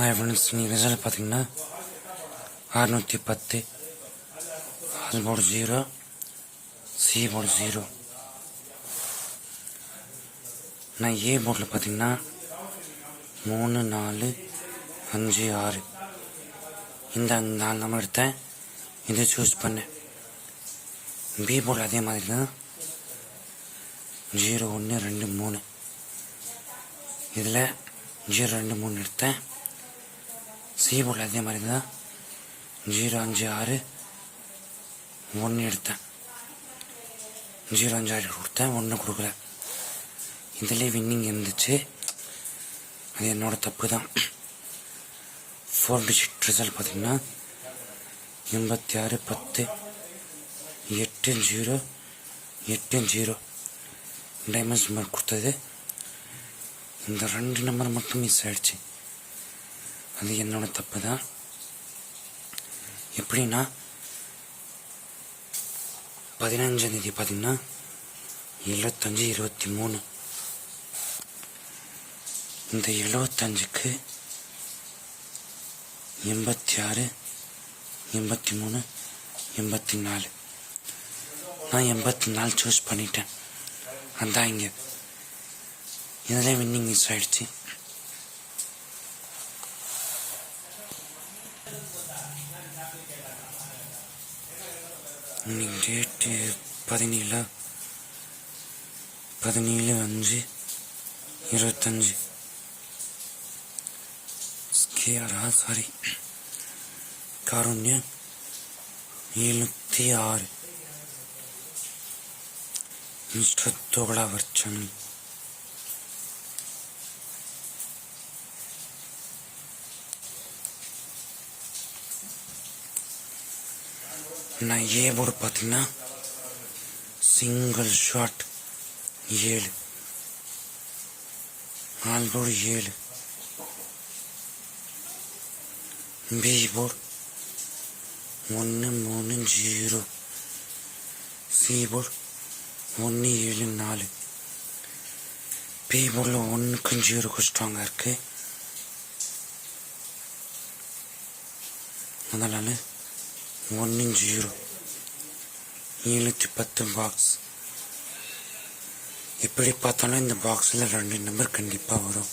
நான் ஃப்ரெண்ட்ஸ் நீங்கள் ரிசல்ட் பார்த்தீங்கன்னா அறுநூற்றி பத்து. அது போடு ஜீரோ சி போடு ஜீரோ நான் ஏ போர்டில் பார்த்தீங்கன்னா மூணு நாலு அஞ்சு ஆறு. இந்த நாலு நம்பர் எடுத்தேன். இதை சூஸ் பண்ணேன் பி போர்டில் அதே மாதிரி தான். ஜீரோ ஒன்று ரெண்டு மூணு. இதில் ஜீரோ ரெண்டு மூணு எடுத்தேன். சி அதே மாதிரி தான். ஜீரோ அஞ்சு ஆறு ஒன்று எடுத்தேன். ஜீரோ அஞ்சு ஆறு கொடுத்தேன் ஒன்று கொடுக்கல. இதுலேயே வின்னிங் இருந்துச்சு. அது என்னோட தப்பு தான். ஃபோர் டிஜிட் ரிசல்ட் பார்த்தீங்கன்னா எண்பத்தி ஆறு பத்து எட்டு ஜீரோ எட்டு ஜீரோ டைமண்ட்ஸ் நம்பர் கொடுத்தது. இந்த ரெண்டு நம்பர் மட்டும் மிஸ் ஆகிடுச்சு அது என்னோட தப்பு தான் எப்படின்னா பதினஞ்சாந்தேதி பார்த்திங்கன்னா பார்த்தீங்கன்னா இருபத்தி மூணு இந்த எழுபத்தஞ்சுக்கு எண்பத்தி ஆறு எண்பத்தி மூணு எண்பத்தி நாலு நான் எண்பத்தி நாலு சூஸ் பண்ணிட்டேன். அதான் இங்கே. இதில் வின்னிங் மிஸ் ஆகிடுச்சு இன்னைக்கு டேட்டு பதினேழு பதினேழு அஞ்சு இருபத்தஞ்சு. கேஆரா சாரி காருண்யம் எழுநூற்றி ஆறு. இன்ஸ்டத்தோட தோகலாவர்ச்சன் நான் ஏ போர்டு பார்த்தீங்கன்னா சிங்கிள் ஷாட் ஏழு. ஆல் போர்டு ஏழு. பி போர்டு ஒன்று மூணு ஜீரோ. சி போர்டு ஒன்று ஏழு நாலு. பி போர்டில் ஒன்றுக்கும் ஜீரோக்கும் ஸ்ட்ராங்காக இருக்குது அதனால் ஒன்று ஜீரோ ஏழுநூற்றி பத்து பாக்ஸ் எப்படி பார்த்தாலும் இந்த பாக்ஸில் ரெண்டு நம்பர் கண்டிப்பாக வரும்.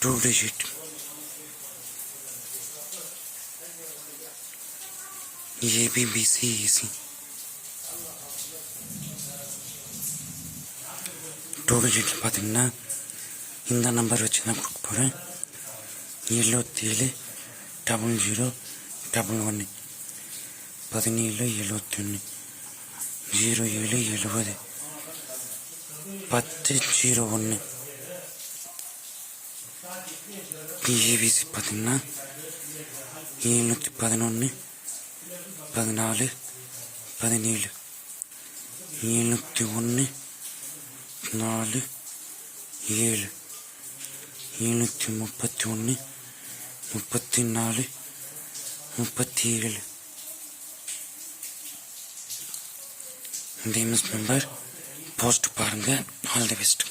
டூ டிஜிட் ஏபிபிசிஇசி டோல் டிஜிட்டில் பார்த்தீங்கன்னா இந்த நம்பர் வச்சு தான் கொடுக்க போகிறேன் எழுபத்தேழு டபுள் ஜீரோ டபுள் ஒன்று பதினேழு எழுபத்தி ஒன்று ஜீரோ ஏழு எழுபது பத்து ஜீரோ ஒன்று ஏபிசி பார்த்தீங்கன்னா எழுநூற்றி பதினொன்று பதினாலு பதினேழு எழுநூற்றி ஒன்று நாலு ஏழு எழுநூற்றி முப்பத்தி ஒன்று முப்பத்தி நாலு முப்பத்தி ஏழு டேமஸ் மெம்பர் போஸ்ட் பாருங்கள் ஆல் தி பெஸ்ட்